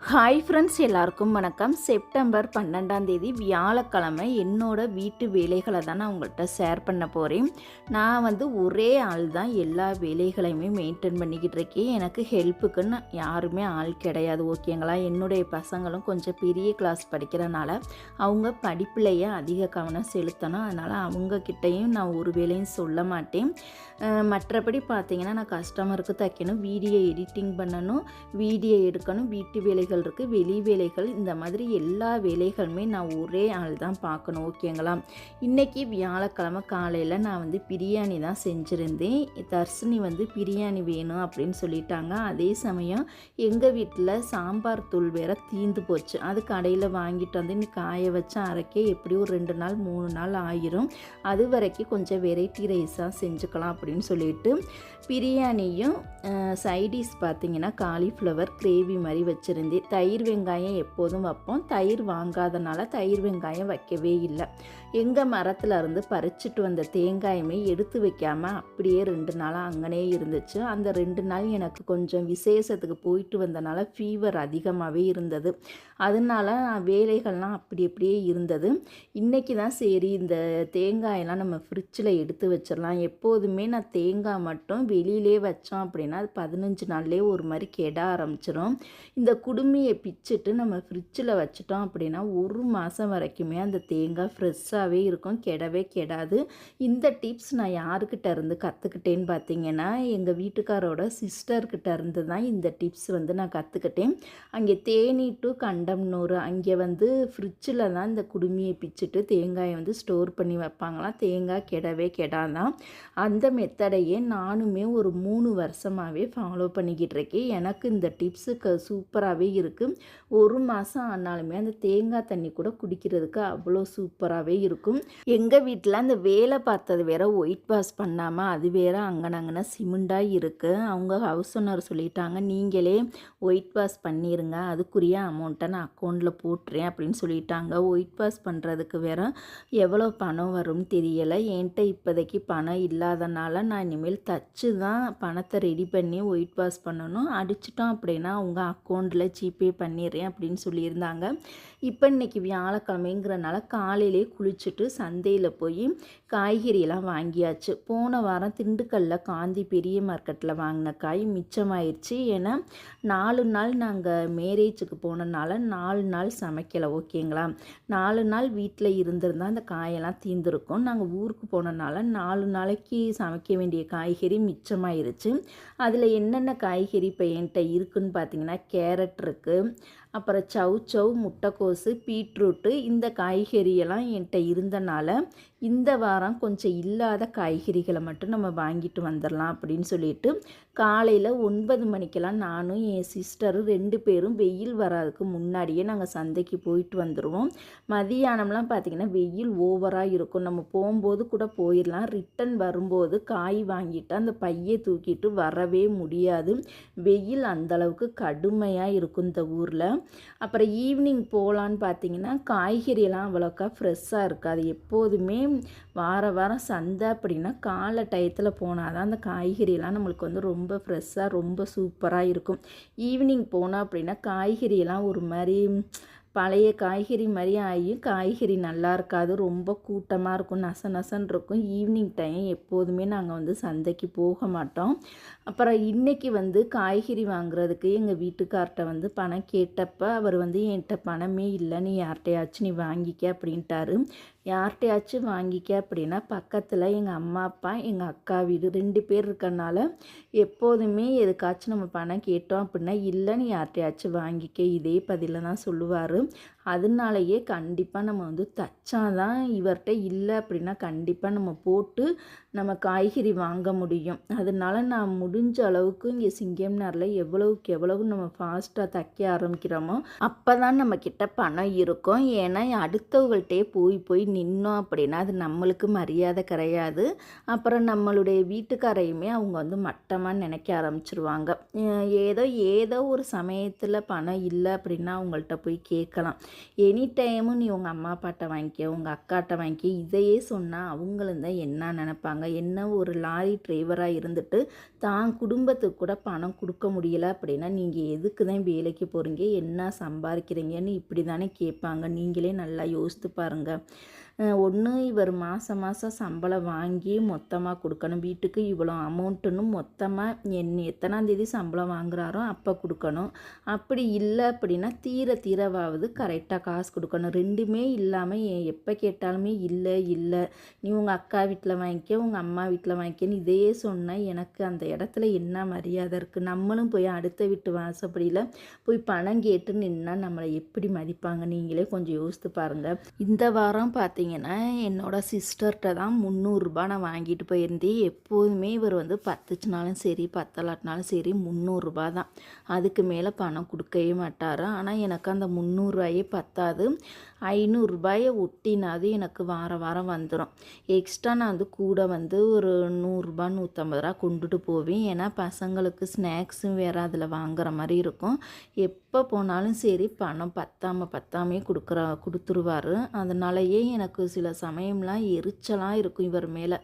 Hi friends எல்லாருக்கும் வணக்கம். September பன்னெண்டாம் தேதி வியாழக்கிழமை என்னோட வீட்டு வேலைகளை தான் நான் உங்கள்கிட்ட ஷேர் பண்ண போகிறேன் நான் வந்து ஒரே ஆள் தான் எல்லா வேலைகளையுமே மெயின்டைன் பண்ணிக்கிட்டு இருக்கேன். எனக்கு ஹெல்ப்புக்குன்னு யாருமே ஆள் கிடையாது ஓகேங்களா என்னுடைய பசங்களும் கொஞ்சம் பெரிய கிளாஸ் படிக்கிறனால அவங்க படிப்புலையே அதிக கவனம் செலுத்தணும். அதனால் அவங்கக்கிட்டையும் நான் ஒரு வேலையும் சொல்ல மாட்டேன். மற்றபடி பார்த்தீங்கன்னா நான் கஸ்டமருக்கு தைக்கணும் வீடியோ எடிட்டிங் பண்ணணும் வீடியோ எடுக்கணும் வீட்டு வேலை வேலைகள் இருக்குது வெளி வேலைகள் இந்த மாதிரி எல்லா வேலைகளுமே நான் ஒரே ஆள் தான் பார்க்கணும் ஓகேங்களா இன்றைக்கி வியாழக்கிழமை காலையில் நான் வந்து பிரியாணி தான் செஞ்சுருந்தேன். தர்ஷினி வந்து பிரியாணி வேணும் அப்படின்னு சொல்லிட்டாங்க. அதே சமயம் எங்கள் வீட்டில் சாம்பார் தூள் வேற தீந்து போச்சு. அது கடையில் வாங்கிட்டு வந்து இன்னைக்கு காய வச்சு அரைக்க எப்படியும் ஒரு ரெண்டு நாள் மூணு நாள் ஆயிரும். அது வரைக்கும் கொஞ்சம் வெரைட்டி ரைஸாக செஞ்சுக்கலாம் அப்படின்னு சொல்லிட்டு பிரியாணியும் சைடிஷ் பார்த்தீங்கன்னா காலிஃப்ளவர் கிரேவி மாதிரி வச்சுருந்தேன். தயிர் வெங்காயம் எப்போதும் வைப்போம். தயிர் வாங்காதனால தயிர் வெங்காயம் வைக்கவே இல்லை. எங்கள் மரத்தில் இருந்து பறிச்சிட்டு வந்த தேங்காயுமே எடுத்து வைக்காமல் அப்படியே ரெண்டு நாளாக அங்கனே இருந்துச்சு. அந்த ரெண்டு நாள் எனக்கு கொஞ்சம் விசேஷத்துக்கு போயிட்டு வந்தனால ஃபீவர் அதிகமாகவே இருந்தது. அதனால நான் வேலைகள்லாம் அப்படி அப்படியே இருந்தது. இன்றைக்கி தான் சரி இந்த தேங்காயெல்லாம் நம்ம ஃப்ரிட்ஜில் எடுத்து வச்சிடலாம். எப்போதுமே நான் தேங்காய் மட்டும் வெளியிலே வச்சோம் அப்படின்னா அது பதினஞ்சு நாள்லேயே ஒரு மாதிரி கெட ஆரம்பிச்சிடும் இந்த குடுமியை பிச்சுட்டு நம்ம ஃப்ரிட்ஜில் வச்சிட்டோம் அப்படின்னா ஒரு மாதம் வரைக்குமே அந்த தேங்காய் ஃப்ரெஷ்ஷாகவே இருக்கும் கெடவே கெடாது. இந்த டிப்ஸ் நான் யாருக்கிட்ட இருந்து கற்றுக்கிட்டேன்னு பார்த்தீங்கன்னா எங்கள் வீட்டுக்காரோட சிஸ்டர்கிட்ட இருந்து தான் இந்த டிப்ஸ் வந்து நான் கற்றுக்கிட்டேன் அங்கே தேனி டு கண்டம்னூர் அங்கே வந்து ஃப்ரிட்ஜில் தான் இந்த குடுமியை பிச்சுட்டு தேங்காயை வந்து ஸ்டோர் பண்ணி வைப்பாங்களாம். தேங்காய் கெடவே கெடாதான். அந்த மெத்தடையே நானுமே ஒரு மூணு வருஷமாகவே ஃபாலோ பண்ணிக்கிட்டு இருக்கேன். எனக்கு இந்த டிப்ஸு க சூப்பராகவே இருக்குது ஒரு மாதம் ஆனாலுமே அந்த தேங்காய் தண்ணி கூட குடிக்கிறதுக்கு அவ்வளோ சூப்பராகவே இருக்கும். எங்கள் வீட்டில் அந்த வேலை பார்த்தது வேற ஒயிட் வாஷ் பண்ணாமல் அது வேற அங்கனங்கன சிமெண்டாக இருக்குது அவங்க ஹவுஸ் ஓனர் சொல்லிட்டாங்க நீங்களே ஒயிட் வாஷ் பண்ணிடுங்க அதுக்குரிய அமௌண்ட்டை நான் அக்கௌண்ட்டில் போட்டுறேன் அப்படின்னு சொல்லிட்டாங்க. ஒயிட் வாஷ் பண்ணுறதுக்கு வேற எவ்வளோ பணம் வரும்னு தெரியலை. என்கிட்ட இப்போதைக்கு பணம் இல்லாதனால நான் இனிமேல் தச்சு தான் பணத்தை ரெடி பண்ணி ஒயிட் வாஷ் பண்ணணும். அடிச்சிட்டோம் அப்படின்னா அவங்க அக்கௌண்ட்டில் ஜிபே பண்ணிடுறேன் அப்படின்னு சொல்லியிருந்தாங்க. இப்போ இன்னைக்கு வியாழக்கிழமைங்கிறனால காலையிலே குளிச்சுட்டு சந்தையில் போய் காய்கறியெல்லாம் வாங்கியாச்சு. போன வாரம் திண்டுக்கல்ல காந்தி பெரிய மார்க்கெட்டில் வாங்கின காய் மிச்சமாயிருச்சு. ஏன்னா நாலு நாள் நாங்கள் மேரேஜுக்கு போனனால நாலு நாள் சமைக்கலை ஓகேங்களா? நாலு நாள் வீட்டில் இருந்திருந்தால் அந்த காயெல்லாம் தீர்ந்துருக்கும். நாங்கள் ஊருக்கு போனனால நாலு நாளைக்கு சமைக்க வேண்டிய காய்கறி மிச்சமாயிருச்சு. அதில் என்னென்ன காய்கறி இப்போ என்கிட்ட இருக்குன்னு பார்த்தீங்கன்னா கேரட் இருக்குது அப்புறம் சவ் சவ் முட்டைக்கோசு பீட்ரூட்டு இந்த காய்கறியெல்லாம் என்கிட்ட இருந்தனால இந்த வாரம் கொஞ்சம் இல்லாத காய்கறிகளை மட்டும் நம்ம வாங்கிட்டு வந்துடலாம் அப்படின்னு சொல்லிட்டு காலையில் ஒன்பது மணிக்கெல்லாம் நானும் என் சிஸ்டரும் ரெண்டு பேரும் வெயில் வராதுக்கு முன்னாடியே நாங்கள் சந்தைக்கு போயிட்டு வந்துடுவோம் மதியானம்லாம் பார்த்திங்கன்னா வெயில் ஓவராக இருக்கும். நம்ம போகும்போது கூட போயிடலாம். ரிட்டன் வரும்போது காய் வாங்கிட்டு அந்த பையை தூக்கிட்டு வரவே முடியாது. வெயில் அந்தளவுக்கு கடுமையாக இருக்கும் இந்த ஊரில். அப்புறம் ஈவினிங் போகலான்னு பார்த்தீங்கன்னா காய்கறியெல்லாம் அவ்வளோக்கா ஃப்ரெஷ்ஷாக இருக்காது. எப்போதுமே வார வாரம் சந்தை அப்படின்னா காலை டயத்தில் போனால் தான் அந்த காய்கறியெல்லாம் நம்மளுக்கு வந்து ரொம்ப ஃப்ரெஷ்ஷாக ரொம்ப சூப்பராக இருக்கும். ஈவினிங் போனோம் அப்படின்னா காய்கறியெல்லாம் ஒரு மாதிரி பழைய காய்கறி மாதிரி ஆகி காய்கறி நல்லா இருக்காது ரொம்ப கூட்டமாக இருக்கும் நச நசன்னு இருக்கும். ஈவினிங் டைம் எப்போதுமே நாங்கள் வந்து சந்தைக்கு போக மாட்டோம். அப்புறம் இன்றைக்கி வந்து காய்கறி வாங்குறதுக்கு எங்கள் வீட்டுக்கார்ட்ட வந்து பணம் கேட்டப்போ அவர் வந்து என்கிட்ட பணமே இல்லை நீ யார்கிட்டையாச்சும் நீ வாங்கிக்க அப்படின்ட்டாரு. யார்கிட்டையாச்சும் வாங்கிக்க அப்படின்னா பக்கத்தில் எங்கள் அம்மா அப்பா எங்கள் அக்கா வீடு ரெண்டு பேர் இருக்கனால எப்போதுமே எதுக்காச்சும் நம்ம பணம் கேட்டோம் அப்படின்னா இல்லை நீ யார்கிட்டையாச்சும் வாங்கிக்க. இதே பதில தான் சொல்லுவார். அதனாலயே கண்டிப்பாக நம்ம வந்து தச்சாதான் இவர்கிட்ட இல்லை அப்படின்னா கண்டிப்பாக நம்ம போட்டு நம்ம காய்கறி வாங்க முடியும். அதனால நான் முடிஞ்ச அளவுக்கு இங்கே சிங்கம்னாரில் எவ்வளவுக்கு எவ்வளவு நம்ம ஃபாஸ்ட்டாக தைக்க ஆரம்பிக்கிறோமோ அப்போ தான் நம்மக்கிட்ட பணம் இருக்கும். ஏன்னா அடுத்தவங்கள்ட்டே போய் போய் நின்னோம் அப்படின்னா அது நம்மளுக்கு மரியாதை கிடையாது. அப்புறம் நம்மளுடைய வீட்டுக்காரையுமே அவங்க வந்து மட்டமாக நினைக்க ஆரம்பிச்சிருவாங்க. ஏதோ ஏதோ ஒரு சமயத்தில் பணம் இல்லை அப்படின்னா அவங்கள்ட்ட போய் கேட்கலாம். எனி டைமும் நீ உங்கள் அம்மா அப்பாட்ட வாங்கிக்க உங்கள் அக்காட்ட வாங்கிக்க இதையே சொன்னால் அவங்களும் தான் என்ன நினப்பாங்க? என்ன ஒரு லாரி டிரைவராக இருந்துட்டு தான் குடும்பத்துக்கு கூட பணம் கொடுக்க முடியல அப்படின்னா நீங்கள் எதுக்கு தான் வேலைக்கு போகிறீங்க என்ன சம்பாதிக்கிறீங்கன்னு இப்படி தானே கேட்பாங்க. நீங்களே நல்லா யோசித்து பாருங்கள் ஒன்று இவர் மாதம் மாதம் சம்பளம் வாங்கி மொத்தமாக கொடுக்கணும். வீட்டுக்கு இவ்வளோ அமௌண்ட்டுன்னு மொத்தமாக என் எத்தனாந்தேதி சம்பளம் வாங்குறாரோ அப்போ கொடுக்கணும். அப்படி இல்லை அப்படின்னா தீர தீரவாவது கரெக்டாக காசு கொடுக்கணும். ரெண்டுமே இல்லாமல் எப்போ கேட்டாலுமே இல்லை இல்லை. நீ உங்கள் அக்கா வீட்டில் வாங்கிக்க உங்கள் அம்மா வீட்டில் வாங்கிக்கன்னு இதே சொன்னால் எனக்கு அந்த இடத்துல என்ன மரியாதை இருக்குது நம்மளும் போய் அடுத்த வீட்டு வாசப்படியில் போய் பணம் கேட்டு நின்னா நம்மளை எப்படி மதிப்பாங்க? நீங்களே கொஞ்சம் யோசித்து பாருங்கள் இந்த வாரம் பார்த்தீங்க பார்த்தீங்கன்னா என்னோடய சிஸ்டர்கிட்ட தான் முந்நூறுரூபா நான் வாங்கிட்டு போயிருந்தேன். எப்போதுமே இவர் வந்து பத்துச்சுனாலும் சரி பத்தலாட்டினாலும் சரி முந்நூறுரூபா தான். அதுக்கு மேலே பணம் கொடுக்கவே மாட்டார். ஆனால் எனக்கு அந்த முந்நூறுரூவாயே பத்தாது. ஐநூறுரூபாயை ஒட்டினாது எனக்கு வாரம் வாரம் வந்துடும் எக்ஸ்ட்ரா நான் வந்து கூட வந்து ஒரு நூறுரூபா நூற்றம்பது ரூபா கொண்டுட்டு போவேன். ஏன்னா பசங்களுக்கு ஸ்நாக்ஸும் வேறு அதில் வாங்குற மாதிரி இருக்கும். எப்போ போனாலும் சரி பணம் பத்தாமல் பத்தாமே கொடுக்குற கொடுத்துருவாரு. அதனாலயே எனக்கு சில சமயம்லாம் எரிச்சலாக இருக்கும் இவர் மேலே.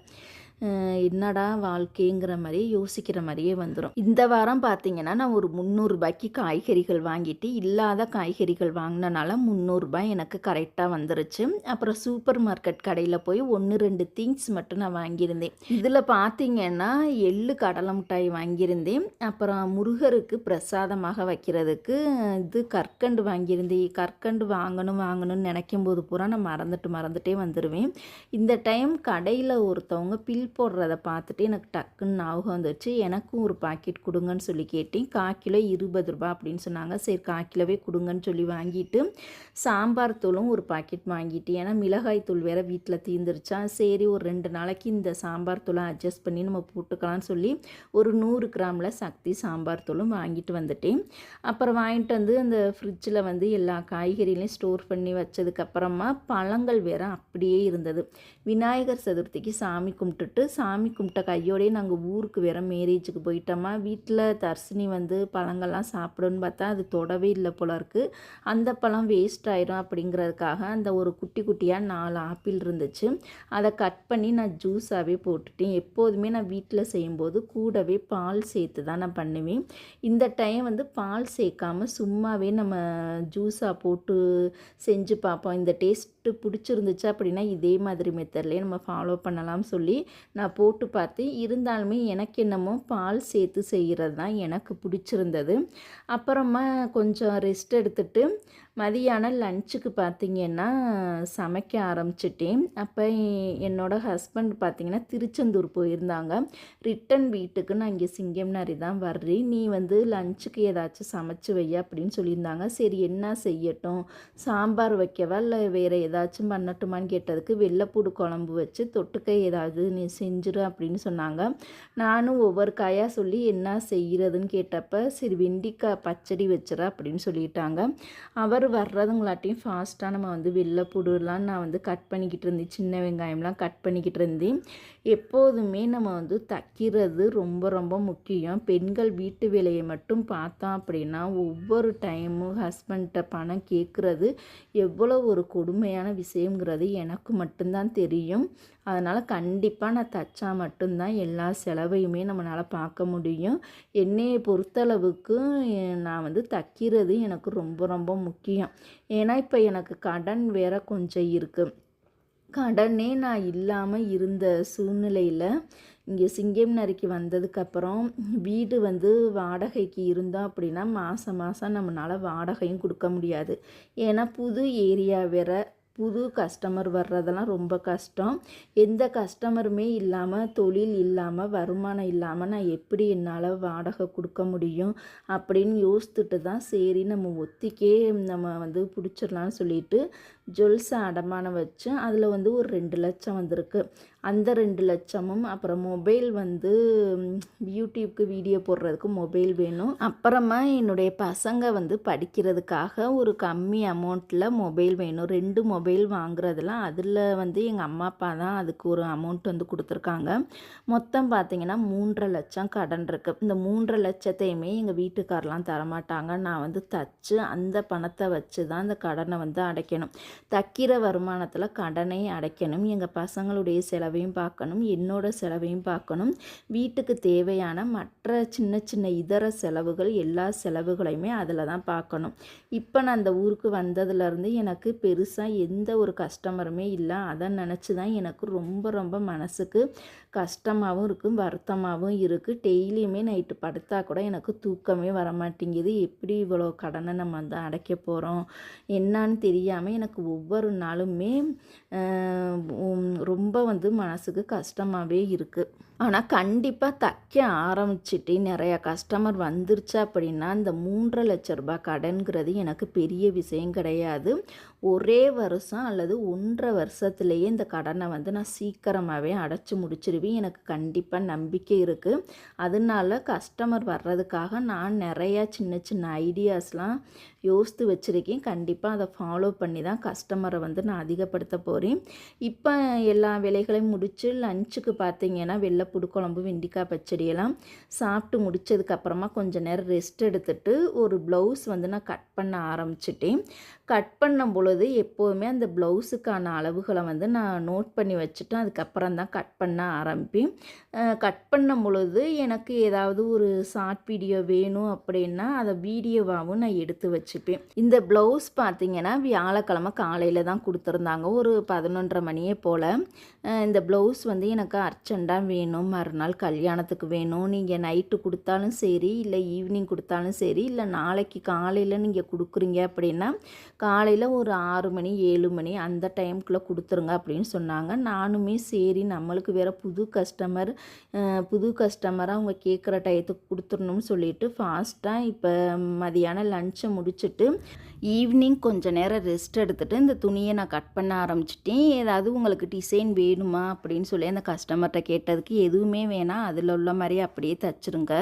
என்னடா வாழ்க்கைங்கிற மாதிரி யோசிக்கிற மாதிரியே வந்துடும் இந்த வாரம் பார்த்தீங்கன்னா நான் ஒரு முந்நூறுரூபாய்க்கு காய்கறிகள் வாங்கிட்டு இல்லாத காய்கறிகள் வாங்கினனால முந்நூறுரூபாய் எனக்கு கரெக்டாக வந்துருச்சு. அப்புறம் சூப்பர் மார்க்கெட் கடையில் போய் ஒன்று ரெண்டு திங்ஸ் மட்டும் நான் வாங்கியிருந்தேன். இதில் பார்த்தீங்கன்னா எள்ளு கடலை மிட்டாய் வாங்கியிருந்தேன். அப்புறம் முருகருக்கு பிரசாதமாக வைக்கிறதுக்கு இது கற்கண்டு வாங்கியிருந்தேன். கற்கண்டு வாங்கணும் வாங்கணும்னு நினைக்கும் போது பூரா நான் மறந்துட்டு மறந்துட்டே வந்துடுவேன் இந்த டைம் கடையில் ஒருத்தவங்க பில் போடுறத பார்த்துட்டு எனக்கு டக்குன்னு ஞாபகம் வந்துச்சு எனக்கும் ஒரு பாக்கெட் கொடுங்கன்னு சொல்லி கேட்டேன். கால் கிலோ இருபது ரூபா அப்படின்னு சொன்னாங்க. சரி கால் கிலோவே கொடுங்கன்னு சொல்லி வாங்கிட்டு சாம்பார் தூளும் ஒரு பாக்கெட் வாங்கிட்டு ஏன்னா மிளகாய் தூள் வேறு வீட்டில் தீர்ந்துருச்சா சரி ஒரு ரெண்டு நாளைக்கு இந்த சாம்பார் தூளை அட்ஜஸ்ட் பண்ணி நம்ம போட்டுக்கலாம்னு சொல்லி ஒரு நூறு கிராமில் சக்தி சாம்பார் தூளும் வாங்கிட்டு வந்துட்டேன். அப்புறம் வாங்கிட்டு வந்து அந்த ஃப்ரிட்ஜில் வந்து எல்லா காய்கறிகளையும் ஸ்டோர் பண்ணி வச்சதுக்கப்புறமா பழங்கள் வேறு அப்படியே இருந்தது. விநாயகர் சதுர்த்திக்கு சாமி கும்பிட்டுட்டு சாமி கும்பிட்ட கையோடய நாங்கள் ஊருக்கு வேற மேரேஜுக்கு போயிட்டோமா. வீட்டில் தர்சினி வந்து பழங்கள்லாம் சாப்பிடுன்னு பார்த்தா அது தொடவே இல்லை போல இருக்குது அந்த பழம் வேஸ்ட் ஆயிரும் அப்படிங்கிறதுக்காக அந்த ஒரு குட்டி குட்டியாக நாலு ஆப்பிள் இருந்துச்சு. அதை கட் பண்ணி நான் ஜூஸாகவே போட்டுட்டேன். எப்போதுமே நான் வீட்டில் செய்யும்போது கூடவே பால் சேர்த்து தான் நான் பண்ணுவேன். இந்த டைம் வந்து பால் சேர்க்காம சும்மாவே நம்ம ஜூஸாக போட்டு செஞ்சு பார்ப்போம். இந்த டேஸ்ட்டு பிடிச்சிருந்துச்சு அப்படின்னா இதே மாதிரி மெத்தட்லேயே நம்ம ஃபாலோ பண்ணலாம்னு சொல்லி நான் போட்டு பார்த்து இருந்தாலுமே எனக்கு என்னமோ பால் சேர்த்து செய்கிறது தான் எனக்கு பிடிச்சிருந்தது. அப்புறமா கொஞ்சம் ரெஸ்ட் எடுத்துட்டு மதியானம் லஞ்சுக்கு பார்த்திங்கன்னா சமைக்க ஆரம்பிச்சிட்டேன். அப்போ என்னோடய ஹஸ்பண்ட் பார்த்திங்கன்னா திருச்செந்தூர் போயிருந்தாங்க. ரிட்டன் வீட்டுக்கு நான் இங்கே சிங்கம்னாரி தான் வர்றேன். நீ வந்து லஞ்சுக்கு ஏதாச்சும் சமைச்சு வை அப்படின்னு சொல்லியிருந்தாங்க. சரி என்ன செய்யட்டும்? சாம்பார் வைக்கவா? இல்லை வேறு ஏதாச்சும் பண்ணட்டுமான்னு கேட்டதுக்கு வெள்ளைப்பூடு குழம்பு வச்சு தொட்டுக்க ஏதாவது நீ செஞ்சிரு அப்படின்னு சொன்னாங்க. நானும் ஒவ்வொரு காயாக சொல்லி என்ன செய்கிறதுன்னு கேட்டப்ப சரி வெண்டிக்காய் பச்சடி வச்சுற அப்படின்னு சொல்லிட்டாங்க. அவர் வர்றதுங்களாட்டியும் ஃபாஸ்ட்டாக நம்ம வந்து வெள்ளை புடுலாம் நான் வந்து கட் பண்ணிக்கிட்டு இருந்தேன். சின்ன வெங்காயம்லாம் கட் பண்ணிக்கிட்டு இருந்தேன். எப்போதுமே நம்ம வந்து தைக்கிறது ரொம்ப ரொம்ப முக்கியம். பெண்கள் வீட்டு வேலையை மட்டும் பார்த்தோம் அப்படின்னா ஒவ்வொரு டைமும் ஹஸ்பண்ட்டை பணம் கேட்குறது எவ்வளோ ஒரு கொடுமையான விஷயங்கிறது எனக்கு மட்டும்தான் தெரியும். அதனால் கண்டிப்பாக நான் தைச்சா மட்டும்தான் எல்லா செலவையுமே நம்மளால் பார்க்க முடியும். என்னையை பொறுத்தளவுக்கு நான் வந்து தைக்கிறது எனக்கு ரொம்ப ரொம்ப முக்கியம். ஏன்னா இப்போ எனக்கு கடன் வேற கொஞ்சம் இருக்குது கடனே நான் இல்லாமல் இருந்த சூழ்நிலையில் இங்கே சிங்கம் நரிக்கு வந்ததுக்கப்புறம் வீடு வந்து வாடகைக்கு இருந்தோம் அப்படின்னா மாதம் மாதம் நம்மளால் வாடகையும் கொடுக்க முடியாது. ஏன்னா புது ஏரியா வேற புது கஸ்டமர் வர்றதெல்லாம் ரொம்ப கஷ்டம். எந்த கஸ்டமருமே இல்லாமல் தொழில் இல்லாமல் வருமானம் இல்லாமல் நான் எப்படி என்னால் வாடகை கொடுக்க முடியும் அப்படின்னு யோசித்துட்டு தான் சரி நம்ம ஒத்திக்கே நம்ம வந்து பிடிச்சிடலான்னு சொல்லிட்டு ஜுவல்ஸை அடமானம் வச்சு அதில் வந்து ஒரு ரெண்டு லட்சம் வந்திருக்கு. அந்த ரெண்டு லட்சமும் அப்புறம் மொபைல் வந்து யூடியூப்க்கு வீடியோ போடுறதுக்கு மொபைல் வேணும். அப்புறமா என்னுடைய பசங்க வந்து படிக்கிறதுக்காக ஒரு கம்மி அமௌண்ட்டில் மொபைல் வேணும். ரெண்டு மொபைல் வாங்குறதுல அதில் வந்து எங்கள் அம்மா அப்பா தான் அதுக்கு ஒரு அமௌண்ட் வந்து கொடுத்துருக்காங்க. மொத்தம் பார்த்தீங்கன்னா மூன்றரை லட்சம் கடன் இருக்குது இந்த மூன்றரை லட்சத்தையுமே எங்கள் வீட்டுக்காரெலாம் தரமாட்டாங்க. நான் வந்து தச்சு அந்த பணத்தை வச்சு தான் அந்த கடனை வந்து அடைக்கணும். தைக்கிற வருமானத்தில் கடனை அடைக்கணும். எங்கள் பசங்களுடைய செலவு செலவையும் பார்க்கணும் என்னோட செலவையும் பார்க்கணும். வீட்டுக்கு தேவையான மற்ற சின்ன சின்ன இதர செலவுகள் எல்லா செலவுகளையுமே அதில் தான் பார்க்கணும். இப்போ நான் அந்த ஊருக்கு வந்ததுலேருந்து எனக்கு பெருசாக எந்த ஒரு கஸ்டமருமே இல்லை. அதை நினச்சி தான் எனக்கு ரொம்ப ரொம்ப மனசுக்கு கஷ்டமாகவும் இருக்குது வருத்தமாகவும் இருக்குது டெய்லியுமே நைட்டு படுத்தா கூட எனக்கு தூக்கமே வர மாட்டேங்குது. எப்படி இவ்வளோ கடனை நம்ம வந்து அடைக்க போகிறோம் என்னான்னு தெரியாமல் எனக்கு ஒவ்வொரு நாளுமே ரொம்ப வந்து மனசுக்கு கஷ்டமாகவே இருக்குது ஆனால் கண்டிப்பாக தைக்க ஆரம்பிச்சிட்டு நிறையா கஸ்டமர் வந்துருச்சு அப்படின்னா இந்த மூன்றரை லட்ச ரூபாய் கடன்கிறது எனக்கு பெரிய விஷயம் கிடையாது. ஒரே வருஷம் அல்லது ஒன்றரை வருஷத்துலேயே இந்த கடனை வந்து நான் சீக்கிரமாகவே அடைச்சி முடிச்சிருவேன். எனக்கு கண்டிப்பாக நம்பிக்கை இருக்குது அதனால கஸ்டமர் வர்றதுக்காக நான் நிறையா சின்ன சின்ன ஐடியாஸ்லாம் யோசித்து வச்சுருக்கேன். கண்டிப்பாக அதை ஃபாலோ பண்ணி தான் கஸ்டமரை வந்து நான் அதிகப்படுத்த போகிறேன் இப்போ எல்லா வேலைகளையும் முடித்து லஞ்சுக்கு பார்த்தீங்கன்னா வெளில புடுக்குழம்பு வெண்டிக்காய் பச்சடியெல்லாம் சாப்பிட்டு முடிச்சதுக்கப்புறமா கொஞ்சம் நேரம் ரெஸ்ட் எடுத்துட்டு ஒரு ப்ளவுஸ் வந்து நான் கட் பண்ண ஆரம்பிச்சிட்டேன். கட் பண்ணும் பொழுது எப்போவுமே அந்த ப்ளவுஸுக்கான அளவுகளை வந்து நான் நோட் பண்ணி வச்சுட்டு அதுக்கப்புறம் தான் கட் பண்ண ஆரம்பிப்பேன். கட் பண்ணும் பொழுது எனக்கு ஏதாவது ஒரு ஷார்ட் வீடியோ வேணும் அப்படின்னா அதை வீடியோவாகவும் நான் எடுத்து வச்சுப்பேன். இந்த ப்ளவுஸ் பார்த்திங்கன்னா வியாழக்கிழமை காலையில் தான் கொடுத்துருந்தாங்க. ஒரு பதினொன்றரை மணியே போல். இந்த ப்ளவுஸ் வந்து எனக்கு அர்ஜெண்ட்டாக வேணும். மறுநாள் கல்யாணத்துக்கு வேணும். நீங்கள் நைட்டு கொடுத்தாலும் சரி இல்லை ஈவினிங் கொடுத்தாலும் சரி இல்லை நாளைக்கு காலையில் நீங்கள் கொடுக்குறீங்க அப்படின்னா காலையில் ஒரு ஆறு மணி ஏழு மணி அந்த டைம்குள்ளே கொடுத்துருங்க அப்படின்னு சொன்னாங்க. நானுமே சரி நம்மளுக்கு வேறு புது கஸ்டமர் புது கஸ்டமராக அவங்க கேட்குற டயத்துக்கு கொடுத்துடணும்னு சொல்லிட்டு ஃபாஸ்ட்டாக இப்போ மதியானம் லஞ்சை முடிச்சுட்டு ஈவினிங் கொஞ்சம் நேரம் ரெஸ்ட் எடுத்துகிட்டு இந்த துணியை நான் கட் பண்ண ஆரம்பிச்சிட்டேன். ஏதாவது உங்களுக்கு டிசைன் வேணுமா அப்படின்னு சொல்லி அந்த கஸ்டமர்கிட்ட கேட்டதுக்கு எதுவுமே வேணாம். அதில் உள்ள மாதிரி அப்படியே தச்சுருங்க.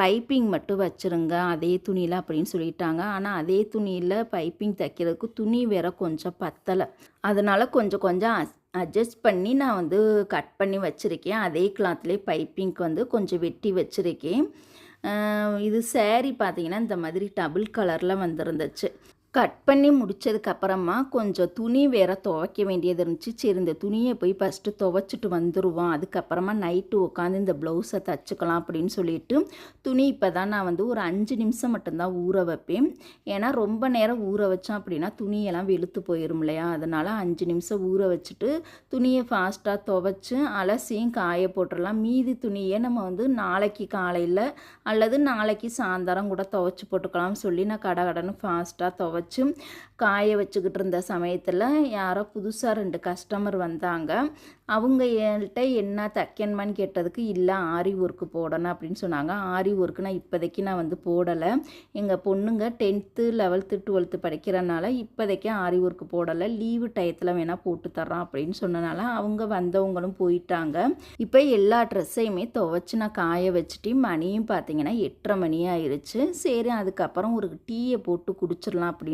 பைப்பிங் மட்டும் வச்சுருங்க. அதே துணியில் அப்படின்னு சொல்லிட்டாங்க. ஆனால் அதே துணியில் பைப் பைப்பிங் தைக்கிறதுக்கு துணி வேற கொஞ்சம் பத்தலை. அதனால் கொஞ்சம் கொஞ்சம் அட்ஜஸ்ட் பண்ணி நான் வந்து கட் பண்ணி வச்சுருக்கேன். அதே கிளாத்லேயே பைப்பிங்க்கு வந்து கொஞ்சம் வெட்டி வச்சுருக்கேன். இது சேரீ பார்த்தீங்கன்னா இந்த மாதிரி டபுள் கலரில் வந்துருந்துச்சு. கட் பண்ணி முடிச்சதுக்கப்புறமா கொஞ்சம் துணி வேற துவைக்க வேண்டியது இருந்துச்சு. சரி இந்த துணியை போய் ஃபஸ்ட்டு துவைச்சிட்டு வந்துடுவோம் அதுக்கப்புறமா நைட்டு உட்காந்து இந்த ப்ளவுஸை தச்சுக்கலாம் அப்படின்னு சொல்லிட்டு துணி இப்போ தான் நான் வந்து ஒரு அஞ்சு நிமிஷம் மட்டும்தான் ஊற வைப்பேன். ஏன்னா ரொம்ப நேரம் ஊற வச்சோம் அப்படின்னா துணியெல்லாம் வெளுத்து போயிடும் இல்லையா? அதனால் அஞ்சு நிமிஷம் ஊற வச்சுட்டு துணியை ஃபாஸ்ட்டாக துவைச்சி அலசியும் காய போட்டுடலாம். மீதி துணியை நம்ம வந்து நாளைக்கு காலையில் அல்லது நாளைக்கு சாயந்தரம் கூட துவைச்சி போட்டுக்கலாம்னு சொல்லி நான் கடை கடன்னு ஃபாஸ்ட்டாக துவைச்சி காய வச்சுக்கிட்டு இருந்த சமயத்தில் யாரோ புதுசாக ரெண்டு கஸ்டமர் வந்தாங்க. அவங்க என்கிட்ட என்ன தைக்கணுமான்னு கேட்டதுக்கு இல்லை ஆரி ஒர்க்கு போடணும் அப்படின்னு சொன்னாங்க. ஆரி ஒர்க்கு நான் இப்போதைக்கு நான் வந்து போடலை. எங்கள் பொண்ணுங்க டென்த்து லெவல்த்து டுவெல்த்து படிக்கிறனால இப்போதைக்கு ஆரி ஒர்க்கு போடலை. லீவு டயத்தில் வேணால் போட்டு தர்றோம் அப்படின்னு சொன்னனால அவங்க வந்தவங்களும் போயிட்டாங்க. இப்போ எல்லா ட்ரெஸ்ஸையுமே துவைச்சி நான் காய வச்சுட்டு மணியும் பார்த்தீங்கன்னா எட்டரை மணி ஆயிடுச்சு சரி அதுக்கப்புறம் ஒரு டீயை போட்டு குடிச்சிடலாம் அப்படின்னு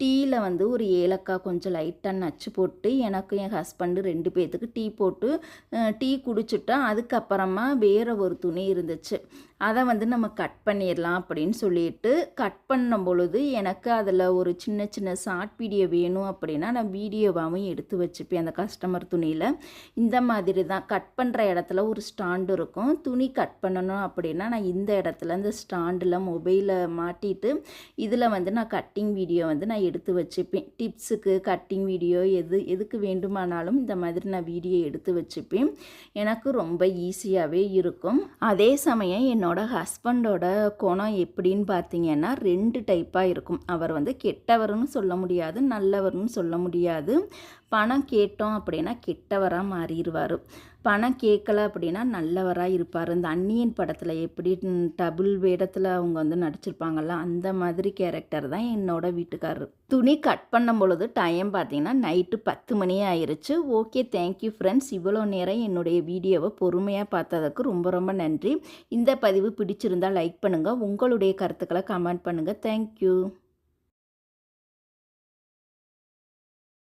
டீயில் வந்து ஒரு ஏலக்காய் கொஞ்சம் லைட்டாக நச்சு போட்டு எனக்கும் என் ஹஸ்பண்டு ரெண்டு பேர்த்துக்கு டீ போட்டு டீ குடிச்சிட்டோம் அதுக்கப்புறமா வேறு ஒரு துணி இருந்துச்சு. அதை வந்து நம்ம கட் பண்ணிடலாம் அப்படின்னு சொல்லிட்டு கட் பண்ணும் பொழுது எனக்கு அதில் ஒரு சின்ன சின்ன ஷார்ட் வீடியோ வேணும் அப்படின்னா நான் வீடியோவாகவும் எடுத்து வச்சுப்பேன் அந்த கஸ்டமர் துணியில். இந்த மாதிரி தான் கட் பண்ணுற இடத்துல ஒரு ஸ்டாண்டு இருக்கும். துணி கட் பண்ணணும் அப்படின்னா நான் இந்த இடத்துல இந்த ஸ்டாண்டில் மொபைலை மாட்டிட்டு இதில் வந்து நான் கட்டிங் வீடியோ வந்து நான் எடுத்து வச்சுப்பேன். டிப்ஸுக்கு கட்டிங் வீடியோ எது எதுக்கு வேண்டுமானாலும் இந்த மாதிரி நான் வீடியோ எடுத்து வச்சுப்பேன். எனக்கு ரொம்ப ஈஸியாகவே இருக்கும். அதே சமயம் என்னோட ஹஸ்பண்டோட குணம் எப்படின்னு பார்த்தீங்கன்னா ரெண்டு டைப்பாக இருக்கும். அவர் வந்து கெட்டவர்னு சொல்ல முடியாது நல்லவர்னு சொல்ல முடியாது. பணம் கேட்டோம் அப்படின்னா கெட்டவராக மாறிடுவார். பணம் கேட்கல அப்படின்னா நல்லவராக இருப்பார். இந்த அந்நியன் படத்தில் எப்படி டபுள் வேடத்தில் அவங்க வந்து நடிச்சிருப்பாங்கல்ல அந்த மாதிரி கேரக்டர் தான் என்னோட வீட்டுக்காரர். துணி கட் பண்ணும் பொழுது டைம் பார்த்தீங்கன்னா நைட்டு பத்து மணி ஆயிடுச்சு ஓகே தேங்க்யூ ஃப்ரெண்ட்ஸ் இவ்வளோ நேரம் என்னுடைய வீடியோவை பொறுமையாக பார்த்ததுக்கு ரொம்ப ரொம்ப நன்றி. இந்த பதிவு பிடிச்சிருந்தால் லைக் பண்ணுங்கள் உங்களுடைய கருத்துக்களை கமெண்ட் பண்ணுங்கள் தேங்க்யூ